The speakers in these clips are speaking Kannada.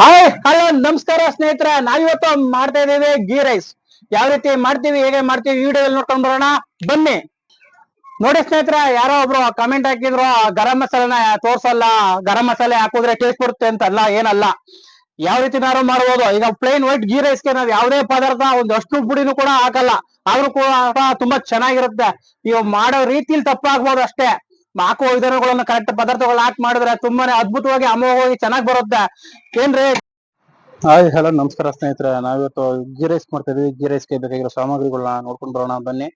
ಹಾಯ್, ಹಲೋ, ನಮಸ್ಕಾರ ಸ್ನೇಹಿತರ. ನಾವಿವತ್ತು ಮಾಡ್ತಾ ಇದ್ದೇವೆ ಗೀ ರೈಸ್. ಯಾವ ರೀತಿ ಮಾಡ್ತೀವಿ, ಹೇಗೆ ಮಾಡ್ತೀವಿ ವಿಡಿಯೋದಲ್ಲಿ ನೋಡ್ಕೊಂಡ್ ಬರೋಣ. ಬನ್ನಿ. ನೋಡಿ ಸ್ನೇಹಿತರ, ಯಾರೋ ಒಬ್ರು ಕಮೆಂಟ್ ಹಾಕಿದ್ರು ಗರಂ ಮಸಾಲೆನ ತೋರ್ಸಲ್ಲ, ಗರಂ ಮಸಾಲೆ ಹಾಕುದ್ರೆ ಟೇಸ್ಟ್ ಬರುತ್ತೆ ಅಂತಲ್ಲ, ಏನಲ್ಲ. ಯಾವ ರೀತಿನಾರು ಮಾಡ್ಬೋದು? ಈಗ ಪ್ಲೇನ್ ವೈಟ್ ಗೀ ರೈಸ್ಗೆ ನಾವು ಯಾವುದೇ ಪದಾರ್ಥ ಒಂದು ಅಷ್ಟು ಪುಡಿನೂ ಕೂಡ ಹಾಕಲ್ಲ. ಆದ್ರೂ ಕೂಡ ತುಂಬಾ ಚೆನ್ನಾಗಿರುತ್ತೆ. ನೀವು ಮಾಡೋ ರೀತಿಲಿ ತಪ್ಪಾಗ್ಬೋದು ಅಷ್ಟೇ. ಹಾಕುವ ವಿಧಾನಗಳನ್ನ ಕರೆಕ್ಟ್ ಪದಾರ್ಥಗಳು ಹಾಕಿ ಮಾಡಿದ್ರೆ ತುಂಬಾನೇ ಅದ್ಭುತವಾಗಿ ಅಮೋಘವಾಗಿ ಚೆನ್ನಾಗಿ ಬರುತ್ತೆ. ಏನ್ರಿ ಹಾಯ್ ಹಲೋ ನಮಸ್ಕಾರ ಸ್ನೇಹಿತರೆ. ನಾವಿವತ್ತು ಗೀ ರೈಸ್ ಮಾಡ್ತಾ ಇದೀವಿ ಗೀ ರೈಸ್ಗೆ ಬೇಕಾಗಿರೋ ಸಾಮಗ್ರಿಗಳನ್ನ ನೋಡ್ಕೊಂಡು ಬರೋಣ, ಬನ್ನಿ.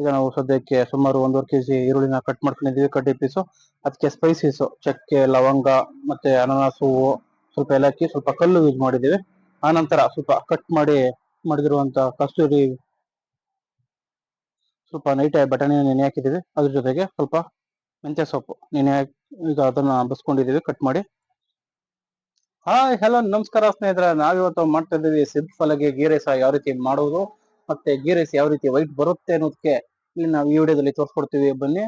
ಈಗ ನಾವು ಸದ್ಯಕ್ಕೆ ಸುಮಾರು ಒಂದೂವರೆ ಕೆಜಿ ಈರುಳ್ಳಿನ ಕಟ್ ಮಾಡ್ಕೊಂಡಿದೀವಿ ಕಡ್ಡಿ ಪೀಸು ಅದಕ್ಕೆ ಸ್ಪೈಸೀಸು ಚಕ್ಕೆ, ಲವಂಗ, ಮತ್ತೆ ಅನಾನಸ್, ಹೂವು, ಸ್ವಲ್ಪ ಏಲಕ್ಕಿ, ಸ್ವಲ್ಪ ಕಲ್ಲು ಯೂಸ್ ಮಾಡಿದೀವಿ ಆನಂತರ ಸ್ವಲ್ಪ ಕಟ್ ಮಾಡಿ ಮಾಡಿದಿರುವಂತ ಕಸ್ತೂರಿ, ಸ್ವಲ್ಪ ನೈಟ್ ಬಟಾಣಿ ನೆನೆ ಹಾಕಿದೀವಿ ಅದ್ರ ಜೊತೆಗೆ ಸ್ವಲ್ಪ ಮೆಂತ್ಯ ಸೊಪ್ಪು. ನೀನೆ ಈಗ ಅದನ್ನ ಬಸ್ಕೊಂಡಿದೀವಿ ಕಟ್ ಮಾಡಿ. ಹಾಯ್ ಹಲೋ ನಮಸ್ಕಾರ ಸ್ನೇಹಿತರೆ. ನಾವಿವತ್ತು ಮಾಡ್ತಾ ಇದ್ದೀವಿ ಸಿದ್ಧ ಫಲಗೆ ಗೀ ರೈಸ್ ಯಾವ ರೀತಿ ಮಾಡೋದು, ಮತ್ತೆ ಗೀ ರೈಸ್ ಯಾವ ರೀತಿ ವೈಟ್ ಬರುತ್ತೆ ಅನ್ನೋದಕ್ಕೆ ಇಲ್ಲಿ ನಾವು ಈ ವಿಡಿಯೋದಲ್ಲಿ ತೋರಿಸ್ಕೊಡ್ತೀವಿ. ಬನ್ನಿ.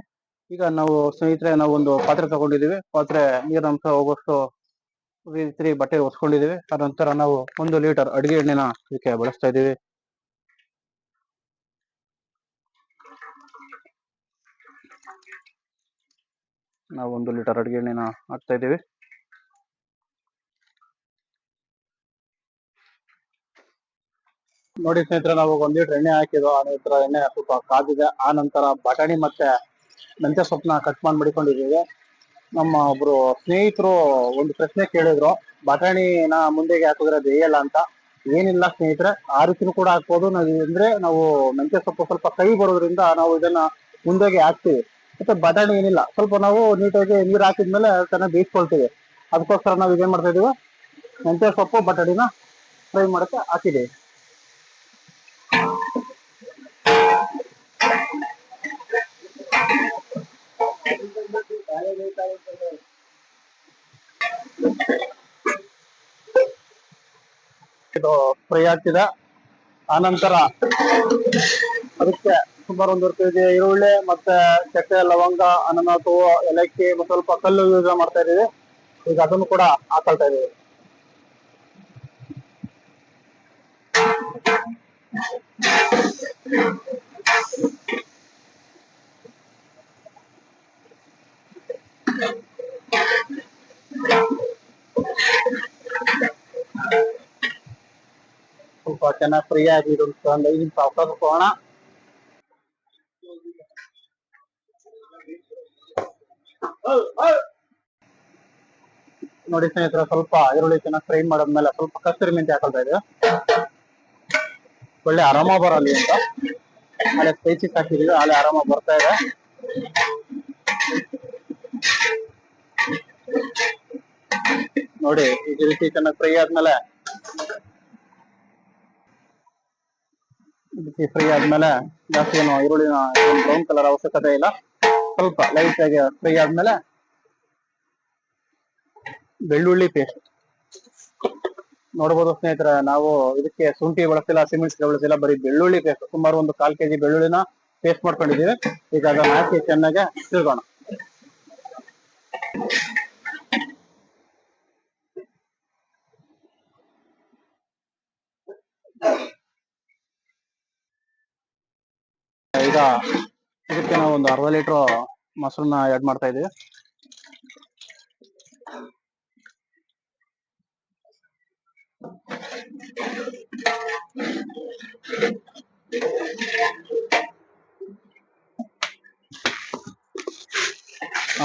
ಈಗ ನಾವು ಸ್ನೇಹಿತರೆ ನಾವು ಒಂದು ಪಾತ್ರೆ ತಗೊಂಡಿದೀವಿ ಪಾತ್ರೆ ನೀರಿನಂಶ ಹೋಗೋಷ್ಟು ರೀತಿ ಬಟ್ಟೆ ಒರೆಸ್ಕೊಂಡಿದೀವಿ ಅನಂತರ ನಾವು ಒಂದು ಲೀಟರ್ ಅಡಿಗೆ ಎಣ್ಣೆನ ಇದಕ್ಕೆ ಬಳಸ್ತಾ ಇದೀವಿ ನಾವು ಒಂದು ಲೀಟರ್ ಅಡುಗೆ ಎಣ್ಣೆನ ಹಾಕ್ತಾ ಇದ್ದೀವಿ. ನೋಡಿ ಸ್ನೇಹಿತರೆ, ನಾವು ಒಂದ್ ಲೀಟರ್ ಎಣ್ಣೆ ಹಾಕಿದ್ವು. ಆ ನಂತರ ಎಣ್ಣೆ ಸ್ವಲ್ಪ ಕಾದಿದೆ. ಆ ನಂತರ ಬಟಾಣಿ ಮತ್ತೆ ಮೆಂತ್ಯ ಸೊಪ್ಪನ್ನ ಕಟ್ ಮಾಡಿ ಮಡಿಕೊಂಡಿದ್ದೀವಿ ನಮ್ಮ ಒಬ್ರು ಸ್ನೇಹಿತರು ಒಂದು ಪ್ರಶ್ನೆ ಕೇಳಿದ್ರು. ಬಟಾಣಿನ ಮುಂದೆಗೆ ಹಾಕಿದ್ರೆ ಬೇಯಲ್ಲ ಅಂತ. ಏನಿಲ್ಲ ಸ್ನೇಹಿತರೆ, ಆ ರೀತಿನೂ ಕೂಡ ಹಾಕ್ಬೋದು. ನಾವು ಅಂದ್ರೆ ನಾವು ಮೆಂತ್ಯ ಸೊಪ್ಪು ಸ್ವಲ್ಪ ಕೈ ಬರೋದ್ರಿಂದ ನಾವು ಇದನ್ನ ಮುಂದೆಗೆ ಹಾಕ್ತಿವಿ. ಮತ್ತೆ ಬಟಾಣಿ ಏನಿಲ್ಲ. ಸ್ವಲ್ಪ ನಾವು ನೀಟಾಗಿ ನೀರು ಹಾಕಿದ್ಮೇಲೆ ಚೆನ್ನಾಗಿ ಬೇಯಿಸ್ಕೊಳ್ತೀವಿ. ಅದಕ್ಕೋಸ್ಕರ ನಾವು ಇದೇನ್ ಮಾಡ್ತಾ ಇದೀವಿ? ಮೆಂತ್ಯ ಸೊಪ್ಪು, ಬಟಾಣಿನ ಫ್ರೈ ಮಾಡಕ್ಕೆ ಹಾಕಿದ್ದೀವಿ. ಇದು ಫ್ರೈ ಆಗ್ತಿದೆ. ಆನಂತರ ಅದಕ್ಕೆ ಸುಮಾರು ಒಂದೂವರೆ ಕೆಜಿ ಈರುಳ್ಳಿ ಮತ್ತೆ ಚಕ್ಕೆ, ಲವಂಗ ಅನಾನಸು ಏಲಕ್ಕಿ ಮತ್ತೆ ಸ್ವಲ್ಪ ಕಲ್ಲು ಯೂಸ್ ಮಾಡ್ತಾ ಇದೀವಿ ಈಗ ಅದನ್ನು ಕೂಡ ಹಾಕೊಳ್ತಾ ಇದೀವಿ ಸ್ವಲ್ಪ ಚೆನ್ನಾಗಿ ಫ್ರೈ ಆಗಿ ಇದೊಂದು ಒಂದು ಐದು ನಿಮಿಷ ಅವಕಾಶ ಕೊಡೋಣ. ನೋಡಿ ಸ್ನೇಹಿತರ, ಸ್ವಲ್ಪ ಈರುಳ್ಳಿ ಚೆನ್ನಾಗಿ ಫ್ರೈ ಮಾಡಿದ್ಮೇಲೆ ಸ್ವಲ್ಪ ಕಸ್ತೂರಿ ಮೆಂತ್ಯ ಹಾಕೊಳ್ತಾ ಇದೆ ಒಳ್ಳೆ ಆರಾಮ ಬರಲಿ ಅಂತ. ಆಮೇಲೆ ಸ್ಪೈಸಿಸ್ ಹಾಕಿದೀವಿ ಆಲೆ ಆರಾಮ ಬರ್ತಾ ಇದೆ. ನೋಡಿ, ಈ ರೀತಿ ಚೆನ್ನಾಗಿ ಫ್ರೈ ಆದ್ಮೇಲೆ ಫ್ರೈ ಆದ್ಮೇಲೆ ಜಾಸ್ತಿ ಏನು ಈರುಳ್ಳಿನ ಬ್ರೌನ್ ಕಲರ್ ಅವಶ್ಯಕತೆ ಇಲ್ಲ. ಸ್ವಲ್ಪ ಲೈಟ್ ಆಗಿ ಫ್ರೈ ಆದ್ಮೇಲೆ ಬೆಳ್ಳುಳ್ಳಿ ಪೇಸ್ಟ್ ನೋಡ್ಬೋದು ಸ್ನೇಹಿತರ, ನಾವು ಇದಕ್ಕೆ ಶುಂಠಿ ಬಳಸಿಲ್ಲ ಸಿಮೆಂಟ್ಸ್ ಬಳಸಿಲ್ಲ, ಬರೀ ಬೆಳ್ಳುಳ್ಳಿ ಪೇಸ್ಟ್ ಸುಮಾರು ಒಂದು ಕಾಲ್ ಕೆಜಿ ಬೆಳ್ಳುಳ್ಳಿನ ಪೇಸ್ಟ್ ಮಾಡ್ಕೊಂಡಿದ್ದೀವಿ. ಈಗ ಅದನ್ನ ಹಾಕಿ ಚೆನ್ನಾಗಿ ತಿಳ್ಕೋಣ ಈಗ ಇದಕ್ಕೆ ನಾವು ಒಂದು ಅರ್ಧ ಲೀಟರ್ ಮೊಸರನ್ನ ಆಡ್ ಮಾಡ್ತಾ ಇದ್ದೀವಿ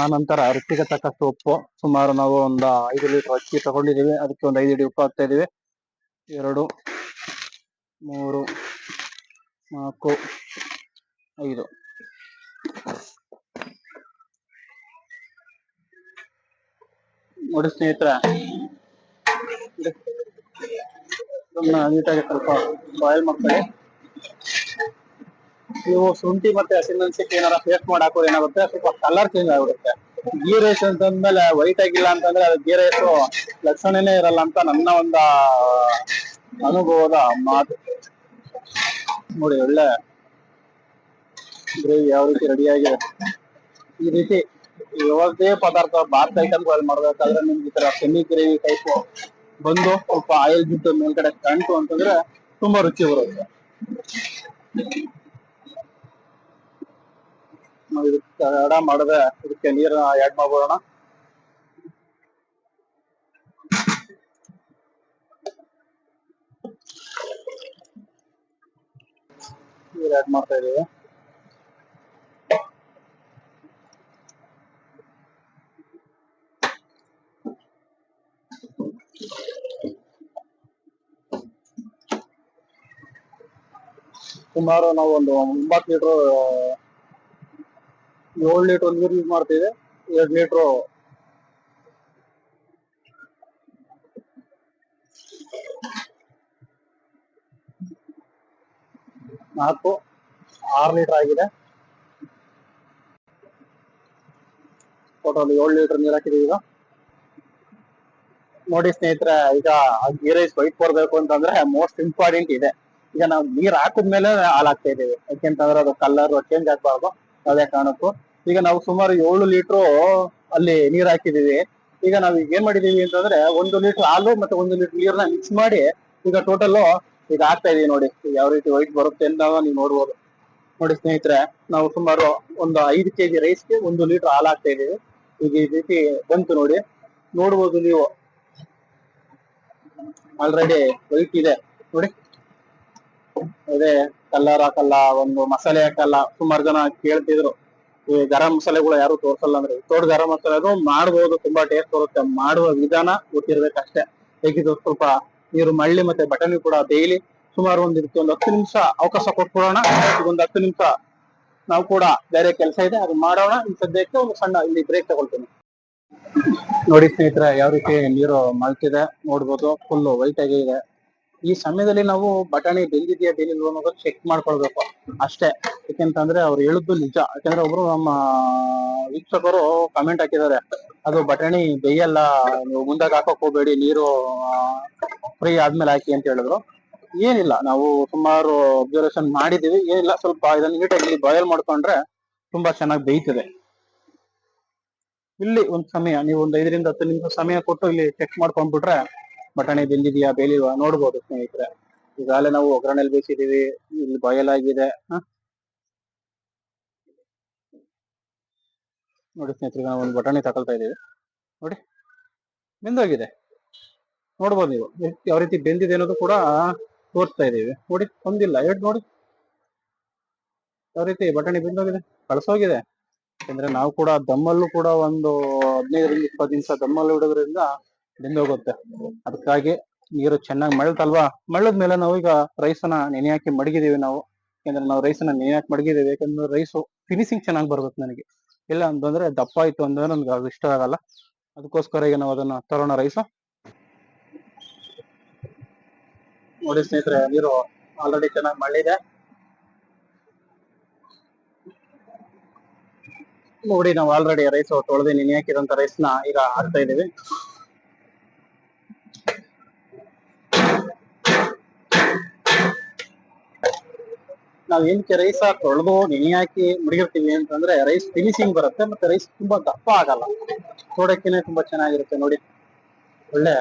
ಆ ನಂತರ ರುಚಿಗೆ ತಕ್ಕಷ್ಟು ಉಪ್ಪು. ಸುಮಾರು ನಾವು ಒಂದು ಐದು ಲೀಟರ್ ಅಕ್ಕಿ ತಗೊಂಡಿದೀವಿ ಅದಕ್ಕೆ ಒಂದು ಐದು ಇಡಿ ಉಪ್ಪು ಹಾಕ್ತಾ ಇದೀವಿ ಎರಡು, ಮೂರು, ನಾಲ್ಕು, ಐದು. ನೋಡಿ ಸ್ನೇಹಿತರ. ನೀಟಾಗಿ ಸ್ವಲ್ಪ ಬಾಯಲ್ ಮಾಡ್ಕೊಳ್ಳಿ. ನೀವು ಶುಂಠಿ ಮತ್ತೆ ಹಸಿಮೆಣಸಿಕ್ ಏನಾರ ಪೇಸ್ಟ್ ಮಾಡಿ ಹಾಕೋದು ಏನಾಗುತ್ತೆ? ಸ್ವಲ್ಪ ಕಲರ್ ಚೇಂಜ್ ಆಗ್ಬಿಡುತ್ತೆ. ಗೀ ರೈಸ್ ಅಂತಂದ್ಮೇಲೆ ವೈಟ್ ಆಗಿಲ್ಲ ಅಂತಂದ್ರೆ ಅದು ಗೀ ರೈಸ್ ಲಕ್ಷಣನೇ ಇರಲ್ಲ ಅಂತ ನನ್ನ ಒಂದು ಅನುಭವದ ಮಾತು. ನೋಡಿ ಒಳ್ಳೆ ಗ್ರೇವಿ ಯಾವ ರೀತಿ ರೆಡಿ ಆಗಿದೆ. ಈ ರೀತಿ ಯಾವುದೇ ಪದಾರ್ಥ ಬಾತ್ ಐಟಮ್ಗಳಲ್ಲಿ ಮಾಡ್ಬೇಕಾದ್ರೆ ನಿಮ್ಗೆ ಈ ತರ ಸೆಮಿ ಗ್ರೇವಿ ಟೈಪ್ ಬಂದು ಸ್ವಲ್ಪ ಆಯಿಲ್ ಬಿಟ್ಟು ಮೇಲ್ಗಡೆ ಕಾಣ್ತು ಅಂತಂದ್ರೆ ತುಂಬಾ ರುಚಿ ಬರುತ್ತೆ. ತಡ ಮಾಡದೆ, ಇದಕ್ಕೆ ನೀರನ್ನ ಆಡ್ ಮಾಡ್ಬೋಣ ನೀರ್ ಆಡ್ ಮಾಡ್ತಾ ಇದೀವಿ. ಸುಮಾರು ನಾವು ಒಂದು ಒಂಬತ್ತು ಲೀಟರ್, ಏಳು ಲೀಟರ್ ನೀರು ಯೂಸ್ ಮಾಡ್ತೀವಿ. ಎರಡು ಲೀಟರ್ ನಾಲ್ಕು, ಆರು ಲೀಟರ್ ಆಗಿದೆ. ಟೋಟಲ್ ಏಳು ಲೀಟರ್ ನೀರು ಹಾಕಿದೀವಿ ಈಗ. ನೋಡಿ ಸ್ನೇಹಿತರೆ, ಈಗ ಗೀ ರೈಸ್ ವೈಟ್ ಬರ್ಬೇಕು ಅಂತಂದ್ರೆ ಮೋಸ್ಟ್ ಇಂಪಾರ್ಟೆಂಟ್ ಇದೆ. ಈಗ ನಾವು ನೀರ್ ಹಾಕಿದ್ಮೇಲೆ ಹಾಲ್ ಹಾಕ್ತಾ ಇದೀವಿ ಯಾಕೆಂತಂದ್ರೆ ಅದು ಕಲರ್ ಚೇಂಜ್ ಆಗ್ಬಾರ್ದು. ಅದೇ ಕಾರಣಕ್ಕೂ. ಈಗ ನಾವು ಸುಮಾರು ಏಳು ಲೀಟ್ರು ಅಲ್ಲಿ ನೀರ್ ಹಾಕಿದೀವಿ ಈಗ ನಾವು ಈಗ ಏನ್ ಮಾಡಿದೀವಿ ಅಂತಂದ್ರೆ ಒಂದು ಲೀಟರ್ ಹಾಲು ಮತ್ತೆ ಒಂದು ಲೀಟರ್ ನೀರ್ನ ಮಿಕ್ಸ್ ಮಾಡಿ ಈಗ ಟೋಟಲ್ ಈಗ ಹಾಕ್ತಾ ಇದೀವಿ ನೋಡಿ. ಯಾವ ರೀತಿ ವೈಟ್ ಬರುತ್ತೆ ಅಂತ ನೀವು ನೋಡ್ಬೋದು. ನೋಡಿ ಸ್ನೇಹಿತರೆ, ನಾವು ಸುಮಾರು ಒಂದು ಐದು ಕೆಜಿ ರೈಸ್ಗೆ ಒಂದು ಲೀಟರ್ ಹಾಲು ಹಾಕ್ತಾ ಇದೀವಿ. ಈಗ ಈ ರೀತಿ ಬಂತು ನೋಡಿ. ನೋಡ್ಬೋದು ನೀವು. ಆಲ್ರೆಡಿ ವೈಟ್ ಇದೆ. ನೋಡಿ. ಅದೇ ಕಲ್ಲರ್ ಹಾಕಲ್ಲ, ಒಂದು ಮಸಾಲೆ ಹಾಕಲ್ಲ, ಸುಮಾರು ಜನ ಕೇಳ್ತಿದ್ರು. ಈ ಗರಂ ಮಸಾಲೆಗಳು ಯಾರು ತೋರ್ಸಲ್ಲ ಅಂದ್ರೆ ತೋಟ ಗರಂ ಮಸಾಲೆ ಅದು ಮಾಡಬಹುದು ತುಂಬಾ ಟೇಸ್ಟ್ ಬರುತ್ತೆ. ಮಾಡುವ ವಿಧಾನ ಗೊತ್ತಿರ್ಬೇಕಷ್ಟೇ. ಹೇಗಿದ್ರು ಸ್ವಲ್ಪ ನೀರು, ಮಳ್ಳಿ ಮತ್ತೆ ಬಟಾಣಿ ಕೂಡ ಡೈಲಿ ಸುಮಾರು ಒಂದ್ ಇದಕ್ಕೆ ಒಂದ್ ಹತ್ತು ನಿಮಿಷ ಅವಕಾಶ ಕೊಟ್ಬಿಡೋಣ. ಒಂದ್ ಹತ್ತು ನಿಮಿಷ ನಾವು ಕೂಡ ಬೇರೆ ಕೆಲಸ ಇದೆ, ಅದು ಮಾಡೋಣ. ಈ ಸದ್ಯಕ್ಕೆ ಒಂದು ಸಣ್ಣ ಇಲ್ಲಿ ಬ್ರೇಕ್ ತಗೊಳ್ತೀನಿ. ನೋಡಿ ಸ್ನೇಹಿತರೆ, ಯಾವ ರೀತಿ ನೀರು ಮಲ್ತಿದೆ ನೋಡ್ಬೋದು. ಫುಲ್ ವೈಟ್ ಆಗಿ ಇದೆ. ಈ ಸಮಯದಲ್ಲಿ ನಾವು ಬಟಾಣಿ ಬೆಂದಿದೆಯಾ ಬೆಂದಿಲ್ವ ಅನ್ನೋದನ್ನ ಚೆಕ್ ಮಾಡ್ಕೊಳ್ಬೇಕು. ಅಷ್ಟೇ. ಯಾಕೆಂತಂದ್ರೆ ಅವ್ರು ಹೇಳಿದ್ದು ನಿಜ. ಯಾಕಂದ್ರೆ ಒಬ್ರು ನಮ್ಮ ವೀಕ್ಷಕರು ಕಮೆಂಟ್ ಹಾಕಿದ್ದಾರೆ. ಅದು ಬಟಾಣಿ ಬೇಯಲ್ಲ ನೀವು ಮುಂದಾಗ ಹಾಕಕ್ ಹೋಗ್ಬೇಡಿ, ನೀರು ಫ್ರೀ ಆದ್ಮೇಲೆ ಹಾಕಿ ಅಂತ ಹೇಳಿದ್ರು. ಏನಿಲ್ಲ. ನಾವು ಸುಮಾರು ಅಬ್ಸರ್ವೇಷನ್ ಮಾಡಿದೀವಿ ಏನಿಲ್ಲ. ಸ್ವಲ್ಪ ಇದನ್ನ ನೀಟಾಗಿ ಬಾಯಲ್ ಮಾಡ್ಕೊಂಡ್ರೆ ತುಂಬಾ ಚೆನ್ನಾಗಿ ಬೇಯ್ತದೆ. ಇಲ್ಲಿ ಒಂದ್ ಸಮಯ, ನೀವು ಒಂದ್ ಐದರಿಂದ ಹತ್ತು ನಿಮಿಷ ಸಮಯ ಕೊಟ್ಟು ಇಲ್ಲಿ ಚೆಕ್ ಮಾಡ್ಕೊಂಡ್ಬಿಟ್ರೆ ಬಟಾಣಿ ಬೆಂದಿದೆಯಾ ಬೇಲಿಲ್ವಾ? ನೋಡ್ಬೋದು ಸ್ನೇಹಿತರೆ. ಈಗಾಗಲೇ ನಾವು ಒಗ್ಗರಣೆಲಿ ಬೇಯಿಸಿದೀವಿ ಇಲ್ಲಿ ಬಾಯಲ್ ಆಗಿದೆ? ನೋಡಿ ಸ್ನೇಹಿತರೆ ನಾವು ಒಂದು ಬಟಾಣಿ ತಗೊಳ್ತಾ ಇದ್ದೀವಿ. ನೋಡಿ, ಬೆಂದೋಗಿದೆ. ನೋಡ್ಬೋದು ನೀವು. ಯಾವ ರೀತಿ ಬೆಂದಿದೆ ಅನ್ನೋದು ಕೂಡ ತೋರಿಸ್ತಾ ಇದೀವಿ ನೋಡಿ, ಒಂದಿಲ್ಲ, ಎರಡು ನೋಡಿ. ಯಾವ ರೀತಿ ಬಟಾಣಿ ಬೆಂದೋಗಿದೆ? ಕಳ್ಸೋಗಿದೆ. ಯಾಕಂದ್ರೆ ನಾವು ಕೂಡ ದಮ್ಮಲ್ಲೂ ಕೂಡ ಒಂದು ಹದಿನೈದರಿಂದ ಇಪ್ಪತ್ತು ನಿಮಿಷ ದಮ್ಮಲ್ಲಿ ಇಡೋದ್ರಿಂದ ಬೆಂದೋಗುತ್ತೆ ಅದಕ್ಕಾಗಿ ನೀರು ಚೆನ್ನಾಗಿ ಮಳ್ತಲ್ವಾ ಮಳ್ಳದ ಮೇಲೆ ನಾವು ಈಗ ರೈಸನ್ನ ನೆನೆ ಹಾಕಿ ಮಡಗಿದೀವಿ ನಾವು. ಯಾಕಂದ್ರೆ ನಾವು ರೈಸನ್ನ ನೆನೆ ಹಾಕಿ ಮಡಗಿದೀವಿ ಯಾಕಂದ್ರೆ ರೈಸು ಫಿನಿಶಿಂಗ್ ಚೆನ್ನಾಗಿ ಬರ್ಬೇಕು ನನಗೆ. ಇಲ್ಲ ಅಂತಂದ್ರೆ ದಪ್ಪ ಆಯ್ತು ಅಂದ್ರೆ ನನ್ಗೆ ಅದು ಇಷ್ಟ ಆಗಲ್ಲ. ಅದಕ್ಕೋಸ್ಕರ ಈಗ ನಾವು ಅದನ್ನ ತರೋಣ ರೈಸು ನೋಡಿ ಸ್ನೇಹಿತರೆ, ನೀರು ಆಲ್ರೆಡಿ ಚೆನ್ನಾಗಿ ಮಳ್ಳಿದೆ. ನೋಡಿ ನಾವು ಆಲ್ರೆಡಿ ರೈಸ್ ತೊಳೆದು ನೆನೆ ಹಾಕಿದಂತ ರೈಸ್ನ ಈಗ ಹಾಕ್ತಾ ಇದೀವಿ ನಾವ್ ಏನಕ್ಕೆ ರೈಸ್ ತೊಳೆದು ನೆನೆ ಹಾಕಿ ಮುಡಿಗಿರ್ತೀವಿ ಅಂತಂದ್ರೆ ರೈಸ್ ಫಿನಿಶಿಂಗ್ ಬರುತ್ತೆ, ಮತ್ತೆ ರೈಸ್ ತುಂಬಾ ದಪ್ಪ ಆಗಲ್ಲ. ನೋಡಕ್ಕೆನೆ ತುಂಬಾ ಚೆನ್ನಾಗಿರುತ್ತೆ ನೋಡಿ. ಒಳ್ಳೆ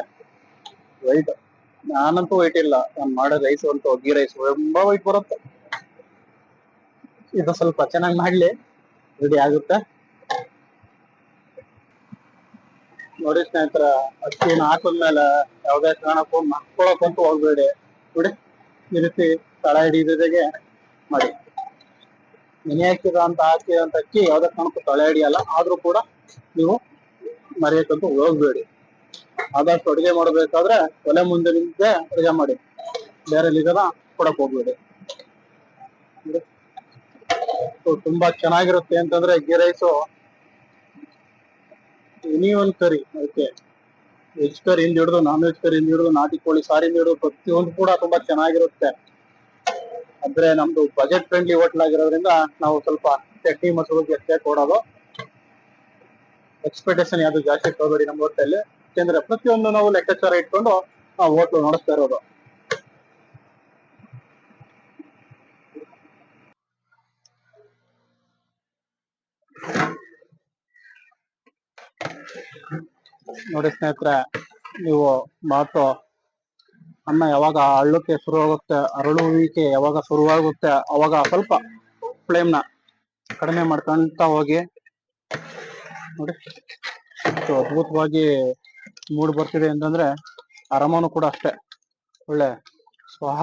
ವೈಟ್ ನಾನಂತೂ ವೈಟ್ ಇಲ್ಲ. ನಾನು ಮಾಡೋ ರೈಸ್ ಅಂತೂ ಗೀ ರೈಸ್ ತುಂಬಾ ವೈಟ್ ಬರುತ್ತೆ. ಇದು ಸ್ವಲ್ಪ ಚೆನ್ನಾಗಿ ಮಾಡ್ಲಿ. ರೆಡಿ ಆಗುತ್ತೆ. ನೋಡಿ ಸ್ನೇಹಿತರ, ಅಕ್ಕಿನ ಹಾಕಿದ್ಮೇಲೆ ಯಾವ್ದೇ ಕಾರಣಕ್ಕೂ ಮಕ್ಕೊಳಕ್ಕಂತೂ ಹೋಗ್ಬೇಡಿ. ನೋಡಿ, ಈ ರೀತಿ ತಳ ಹಿಡಿದಾಗೆ ಮಾಡಿ. ಅಂತ ಹಾಕಿದಂತ ಅಕ್ಕಿ ಯಾವ್ದೇ ಕಾರಣಕ್ಕೂ ತಳೆ ಹಿಡಿಯಲ್ಲ, ಆದ್ರೂ ಕೂಡ ನೀವು ಮರೆಯಕ್ಕಂತೂ ಹೋಗ್ಬೇಡಿ. ಆದಷ್ಟು ಅಡುಗೆ ಮಾಡ್ಬೇಕಾದ್ರೆ ಒಲೆ ಮುಂದೆ ನಿಂತೆ ಅಡುಗೆ ಮಾಡಿ. ಬೇರೆ ಇದನ್ನ ಕೊಡಕ್ ಹೋಗ್ಬೇಡಿ. ತುಂಬಾ ಚೆನ್ನಾಗಿರುತ್ತೆ ಅಂತಂದ್ರೆ ghee rice any one curry ಅದಕ್ಕೆ ವೆಜ್ ಕರಿಯಿಂದ ಹಿಡಿದು ನಾನ್ ವೆಜ್ ಕರಿಯಿಂದ ಹಿಡಿದು ನಾಟಿ ಕೋಳಿ ಸಾರಿಂದ ಹಿಡಿದು ಪ್ರತಿಯೊಂದು ಕೂಡ ತುಂಬಾ ಚೆನ್ನಾಗಿರುತ್ತೆ. ಅಂದ್ರೆ ನಮ್ದು ಬಜೆಟ್ ಫ್ರೆಂಡ್ಲಿ ಹೋಟೆಲ್ ಆಗಿರೋದ್ರಿಂದ ನಾವು ಸ್ವಲ್ಪ ಚಟ್ನಿ ಮೊಸರು ಅಷ್ಟೇ ಕೊಡೋದು. ಎಕ್ಸ್ಪೆಕ್ಟೇಷನ್ ಯಾವ್ದು ಜಾಸ್ತಿ ತಗೋಬೇಡಿ ನಮ್ಮ ಹೋಟೆಲ್ ಯಾಕೆಂದ್ರೆ ಪ್ರತಿಯೊಂದು ನಾವು ಲೆಕ್ಕಾಚಾರ ಇಟ್ಕೊಂಡು ನಾವು ಹೋಟ್ಲು ನಡೆಸ್ತಾ ಇರೋದು. ನೋಡಿ ಸ್ನೇಹಿತರೆ, ನೀವು ಮಾತು ಅನ್ನ ಯಾವಾಗ ಅರಳಕ್ಕೆ ಶುರುವಾಗುತ್ತೆ ಅರಳುವಿಕೆ ಯಾವಾಗ ಶುರುವಾಗುತ್ತೆ, ಅವಾಗ ಸ್ವಲ್ಪ ಫ್ಲೇಮ್ನ ಕಡಿಮೆ ಮಾಡ್ಕೊಂತ ಹೋಗಿ. ನೋಡಿ, ಎಷ್ಟು ಅದ್ಭುತವಾಗಿ ಮೂಡ್ ಬರ್ತಿದೆ ಅಂತಂದ್ರೆ ಅರಮನು ಕೂಡ ಅಷ್ಟೇ. ಒಳ್ಳೆ ಸ್ವಹ.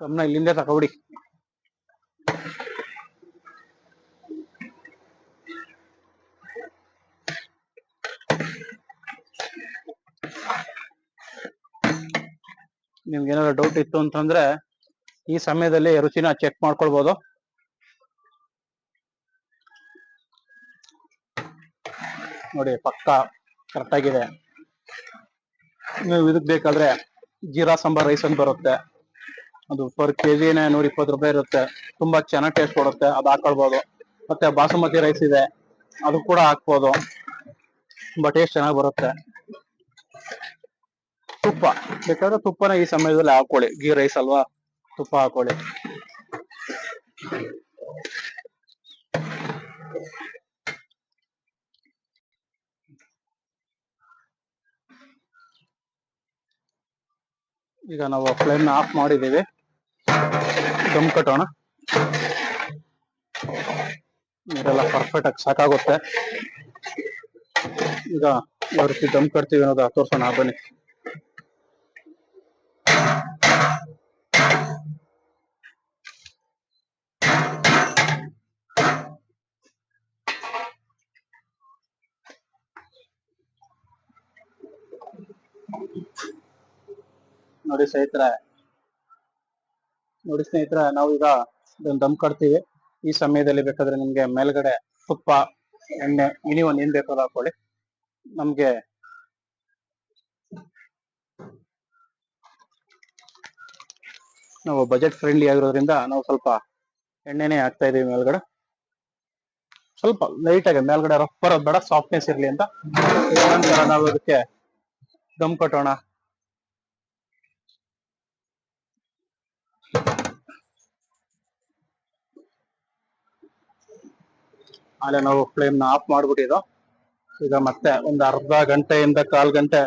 ಗಮನ ಇಲ್ಲಿಂದ ತಗೊಬಿಡಿ ನಿಮ್ಗೆ ಏನಾದ್ರು ಡೌಟ್ ಇತ್ತು ಅಂತಂದ್ರೆ ಈ ಸಮಯದಲ್ಲಿ ರುಚಿನ ಚೆಕ್ ಮಾಡ್ಕೊಳ್ಬಹುದು ನೋಡಿ, ಪಕ್ಕ ಕರೆಕ್ಟ್ ಆಗಿದೆ. ನೀವು ಇದಕ್ ಬೇಕಾದ್ರೆ ಜೀರಾ ಸಾಂಬಾರ್ ರೈಸ್ ಅಂತ ಬರುತ್ತೆ. ಅದು ಪರ್ ಕೆಜಿನೇ ನೂರ ಇಪ್ಪತ್ತು ರೂಪಾಯಿ ಇರುತ್ತೆ. ತುಂಬಾ ಚೆನ್ನಾಗಿ ಟೇಸ್ಟ್ ಕೊಡುತ್ತೆ. ಅದು ಹಾಕೊಳ್ಬಹುದು ಮತ್ತೆ ಬಾಸುಮತಿ ರೈಸ್ ಇದೆ. ಅದು ಕೂಡ ಹಾಕ್ಬೋದು. ತುಂಬಾ ಟೇಸ್ಟ್ ಚೆನ್ನಾಗಿ ಬರುತ್ತೆ. ತುಪ್ಪ. ಬೇಕಾದ್ರೆ ತುಪ್ಪನ ಈ ಸಮಯದಲ್ಲಿ ಹಾಕೊಳ್ಳಿ. ಗೀ ರೈಸ್ ಅಲ್ವಾ? ತುಪ್ಪ ಹಾಕೊಳ್ಳಿ. ಈಗ ನಾವು ಫ್ಲೇಮ್ ಆಫ್ ಮಾಡಿದ್ದೀವಿ. ದಮ್ ಕಟ್ಟೋಣ. ನೀರೆಲ್ಲ ಪರ್ಫೆಕ್ಟ್ ಆಗಿ ಸಾಕಾಗುತ್ತೆ. ಈಗ ಯಾವ ರೀತಿ ದಮ್ ಕಟ್ತೀವಿ ಅನ್ನೋದು ತೋರ್ಸೋಣ. ಬನ್ನಿ. ನೋಡಿ ಸ್ನೇಹಿತರೆ. ನೋಡಿ ಸ್ನೇಹಿತರೆ ನಾವು ಈಗ ದಮ್ ಕಟ್ತೀವಿ. ಈ ಸಮಯದಲ್ಲಿ ಬೇಕಾದ್ರೆ ನಿಮ್ಗೆ ಮೇಲ್ಗಡೆ ತುಪ್ಪ, ಎಣ್ಣೆ ಮಿನಿಮಮ್ ಏನ್ ಬೇಕಾದ್ರೂ ಹಾಕೊಳ್ಳಿ. ನಮ್ಗೆ ನಾವು ಬಜೆಟ್ ಫ್ರೆಂಡ್ಲಿ ಆಗಿರೋದ್ರಿಂದ ನಾವು ಸ್ವಲ್ಪ ಎಣ್ಣೆನೆ ಹಾಕ್ತಾ ಇದೀವಿ ಮೇಲ್ಗಡೆ. ಸ್ವಲ್ಪ ಲೈಟ್ ಆಗಿ, ಮೇಲ್ಗಡೆ ರಫ್ ಬರೋದ್ ಬೇಡ ಸಾಫ್ಟ್ನೆಸ್ ಇರ್ಲಿ ಅಂತ. ನಾವು ಅದಕ್ಕೆ ದಮ್ ಕಟ್ಟೋಣ. ಆಮೇಲೆ ನಾವು ಫ್ಲೇಮ್ನ ಆಫ್ ಮಾಡ್ಬಿಟ್ಟಿದ್ದು. ಈಗ ಮತ್ತೆ ಒಂದು ಅರ್ಧ ಗಂಟೆಯಿಂದ ಕಾಲ್ ಗಂಟೆ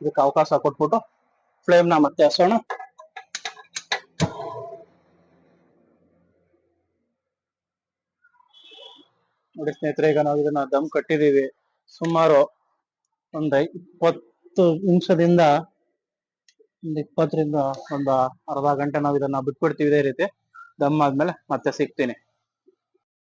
ಇದಕ್ಕೆ ಅವಕಾಶ ಕೊಟ್ಬಿಟ್ಟು ಫ್ಲೇಮ್ನ ಮತ್ತೆ ಹಸೋಣ ನೋಡಿ ಸ್ನೇಹಿತರೆ, ಈಗ ನಾವು ಇದನ್ನ ದಮ್ ಕಟ್ಟಿದೀವಿ ಸುಮಾರು ಒಂದ್ ಇಪ್ಪತ್ತು ನಿಮಿಷದಿಂದ ಒಂದ್ ಇಪ್ಪತ್ತರಿಂದ ಒಂದ್ ಅರ್ಧ ಗಂಟೆ ನಾವು ಇದನ್ನ ಬಿಟ್ಬಿಡ್ತೀವಿ ಇದೇ ರೀತಿ. ದಮ್ ಆದ್ಮೇಲೆ ಮತ್ತೆ ಸಿಗ್ತೀನಿ.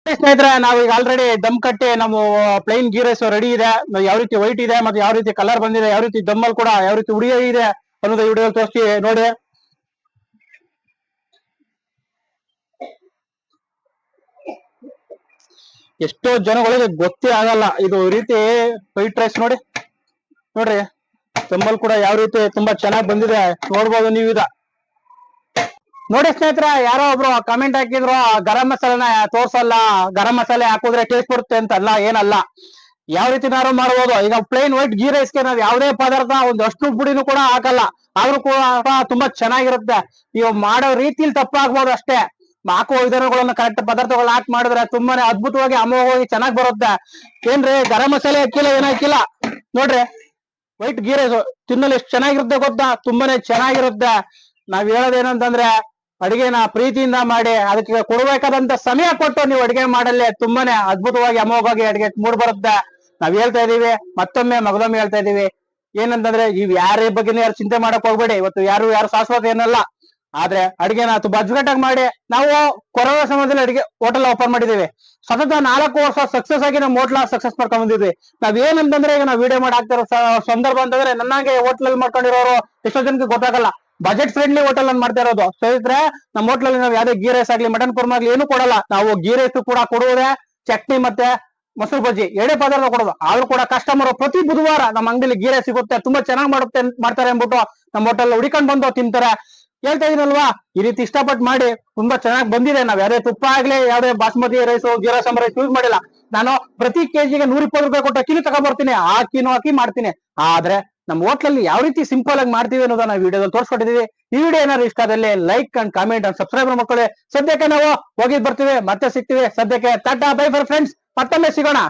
ಸ್ನೇಹಿತರೆ, ನಾವು ಈಗ ಆಲ್ರೆಡಿ ದಮ್ ಕಟ್ಟಿ ನಮ್ಮ ಪ್ಲೈನ್ ಗೀ ರೈಸ್ ರೆಡಿ ಇದೆ. ಯಾವ ರೀತಿ ವೈಟ್ ಇದೆ, ಮತ್ತೆ ಯಾವ ರೀತಿ ಕಲರ್ ಬಂದಿದೆ, ಯಾವ ರೀತಿ ದಮ್ಮಲ್ ಕೂಡ, ಯಾವ ರೀತಿ ಉಡಿಯ ಇದೆ ಅನ್ನೋದು ವಿಡಿಯೋ ತೋರಿಸ್ತೀವಿ ನೋಡಿ. ಎಷ್ಟೋ ಜನಗಳಿಗೆ ಗೊತ್ತೇ ಆಗಲ್ಲ, ಇದು ರೀತಿ ವೈಟ್ ರೈಸ್ ನೋಡಿ. ನೋಡ್ರಿ ದಮ್ಮಲ್ ಕೂಡ ಯಾವ ರೀತಿ ತುಂಬಾ ಚೆನ್ನಾಗಿ ಬಂದಿದೆ. ನೋಡ್ಬೋದು ನೀವು ಇದ ನೋಡಿ ಸ್ನೇಹಿತರ, ಯಾರೋ ಒಬ್ರು ಕಮೆಂಟ್ ಹಾಕಿದ್ರು ಗರಂ ಮಸಾಲೆನ ತೋರ್ಸಲ್ಲ, ಗರಂ ಮಸಾಲೆ ಹಾಕಿದ್ರೆ ಟೇಸ್ಟ್ ಬರುತ್ತೆ ಅಂತ ಅಲ್ಲ ಏನಲ್ಲ. ಯಾವ ರೀತಿ ನಾರು ಮಾಡ್ಬೋದು? ಈಗ ಪ್ಲೇನ್ ವೈಟ್ ಗೀ ರೈಸ್ಗೆ ನಾವು ಯಾವುದೇ ಪದಾರ್ಥ ಒಂದು ಅಷ್ಟು ಪುಡಿನೂ ಕೂಡ ಹಾಕಲ್ಲ. ಆದ್ರೂ ಕೂಡ ತುಂಬಾ ಚೆನ್ನಾಗಿರುತ್ತೆ. ನೀವು ಮಾಡೋ ರೀತಿಲಿ ತಪ್ಪಾಗ್ಬೋದು ಅಷ್ಟೇ. ಹಾಕುವ ವಿಧಾನಗಳನ್ನ ಕರೆಕ್ಟ್ ಪದಾರ್ಥಗಳನ್ನ ಹಾಕಿ ಮಾಡಿದ್ರೆ ತುಂಬಾನೇ ಅದ್ಭುತವಾಗಿ ಅಮೋಘವಾಗಿ ಚೆನ್ನಾಗಿ ಬರುತ್ತೆ. ಏನ್ರಿ, ಗರಂ ಮಸಾಲೆ ಹಾಕಿಲ್ಲ, ಏನ್ ಹಾಕಿಲ್ಲ? ನೋಡ್ರಿ ವೈಟ್ ಗೀ ರೈಸ್ ತಿನ್ನಲು ಎಷ್ಟು ಚೆನ್ನಾಗಿರುತ್ತೆ ಗೊತ್ತಾ? ತುಂಬಾನೇ ಚೆನ್ನಾಗಿರುತ್ತೆ. ನಾವ್ ಹೇಳೋದೇನಂತಂದ್ರೆ ಅಡಿಗೆನ ಪ್ರೀತಿಯಿಂದ ಮಾಡಿ ಅದಕ್ಕೆ ಕೊಡಬೇಕಾದಂತ ಸಮಯ ಕೊಟ್ಟು ನೀವು ಅಡಿಗೆ ಮಾಡಲ್ಲೇ ತುಂಬಾನೇ ಅದ್ಭುತವಾಗಿ ಅಮೋಘವಾಗಿ ಅಡಿಗೆ ಮೂಡ್ ಬರುತ್ತೆ. ನಾವ್ ಹೇಳ್ತಾ ಇದೀವಿ, ಮತ್ತೊಮ್ಮೆ ಮಗದೊಮ್ಮೆ ಹೇಳ್ತಾ ಇದೀವಿ. ಏನಂತಂದ್ರೆ ಇವ್ ಯಾರ ಬಗ್ಗೆನೂ ಯಾರು ಚಿಂತೆ ಮಾಡಕ್ ಹೋಗ್ಬೇಡಿ. ಇವತ್ತು ಯಾರು ಯಾರು ಶಾಶ್ವತ ಏನಲ್ಲ. ಆದ್ರೆ ಅಡಿಗೆನ ತುಂಬಾ ಅಚ್ಚುಕಟ್ಟಾಗಿ ಮಾಡಿ ನಾವು ಕೊರೋನಾ ಸಮಯದಲ್ಲಿ ಅಡಿಗೆ ಹೋಟೆಲ್ ಓಪನ್ ಮಾಡಿದೀವಿ. ಸತತ ನಾಲ್ಕು ವರ್ಷ ಸಕ್ಸಸ್ ಆಗಿ ನಮ್ಮ ಹೋಟ್ಲ ಸಕ್ಸಸ್ ಮಾಡ್ಕೊಂಡ್ ಬಂದಿದ್ವಿ. ನಾವ್ ಏನಂತಂದ್ರೆ ಈಗ ನಾವು ವಿಡಿಯೋ ಮಾಡಿ ಹಾಕ್ತಿರೋ ಸಂದರ್ಭ ಅಂತಂದ್ರೆ ನನ್ನಂಗೆ ಹೋಟ್ಲಲ್ಲಿ ಮಾಡ್ಕೊಂಡಿರೋರು ಎಷ್ಟೋ ಜನಕ್ಕೆ ಗೊತ್ತಾಗಲ್ಲ. ಬಜೆಟ್ ಫ್ರೆಂಡ್ಲಿ ಹೋಟೆಲ್ ಅನ್ನು ಮಾಡ್ತಾ ಇರೋದು. ಸ್ನೇಹಿತರೆ ನಮ್ಮ ಹೋಟ್ಲಲ್ಲಿ ನಾವು ಯಾವ್ದೇ ಗೀ ರೈಸ್ ಆಗ್ಲಿ ಮಟನ್ ಕುರ್ಮ ಆಗ್ಲಿ ಏನು ಕೊಡಲ್ಲ. ನಾವು ಗೀ ರೈಸ್ ಕೂಡ ಕೊಡುವುದೇ, ಚಟ್ನಿ ಮತ್ತೆ ಮೊಸರು ಬಜ್ಜಿ. ಎರಡೇ ಪದಾರ್ಥ ಕೊಡೋದು. ಆದ್ರೂ ಕೂಡ ಕಸ್ಟಮರ್ ಪ್ರತಿ ಬುಧವಾರ ನಮ್ಮ ಅಂಗಡಿಲಿ ಗೀ ರೈಸ್ ಸಿಗುತ್ತೆ, ತುಂಬಾ ಚೆನ್ನಾಗಿ ಮಾಡುತ್ತೆ ಮಾಡ್ತಾರೆ ಅಂದ್ಬಿಟ್ಟು ನಮ್ಮ ಹೋಟೆಲ್ ಹುಡಿಕೊಂಡ್ ಬಂದು ತಿಂತಾರೆ. ಹೇಳ್ತಾ ಇದೀನಲ್ವಾ? ಈ ರೀತಿ ಇಷ್ಟಪಟ್ಟು ಮಾಡಿ ತುಂಬಾ ಚೆನ್ನಾಗಿ ಬಂದಿದೆ. ನಾವ್ ಯಾವ್ದೇ ತುಪ್ಪ ಆಗ್ಲಿ, ಯಾವ್ದೇ basmati rice jeera sambar rice use ಮಾಡಿಲ್ಲ. ನಾನು ಪ್ರತಿ ಕೆಜಿಗೆ ನೂರ ಇಪ್ಪತ್ತು ರೂಪಾಯಿ ಕೊಟ್ಟು ಅಕ್ಕಿನೂ ತಗೊಂಡ್ಬರ್ತೀನಿ ಆ ಅಕ್ಕಿನೂ ಹಾಕಿ ಮಾಡ್ತೀನಿ. ಆದ್ರೆ ನಮ್ಮ ಹೋಟ್ಲಲ್ಲಿ ಯಾವ ರೀತಿ ಸಿಂಪಲ್ ಆಗಿ ಮಾಡ್ತೀವಿ ಅನ್ನೋದನ್ನ ವಿಡಿಯೋದಲ್ಲಿ ತೋರಿಸ್ಕೊಟ್ಟಿದ್ದೀವಿ ಈ ವಿಡಿಯೋ ಏನಾದ್ರು ಇಷ್ಟ ಆದಲ್ಲಿ like and comment and subscribe ಮಕ್ಕಳೇ ಸದ್ಯಕ್ಕೆ ನಾವು ಹೋಗಿದ್ ಬರ್ತೀವಿ, ಮತ್ತೆ ಸಿಗ್ತೀವಿ. ಸದ್ಯಕ್ಕೆ ಟಾಟಾ ಬೈ ಫಾರ್ ಫ್ರೆಂಡ್ಸ್ ಮತ್ತೊಮ್ಮೆ ಸಿಗೋಣ.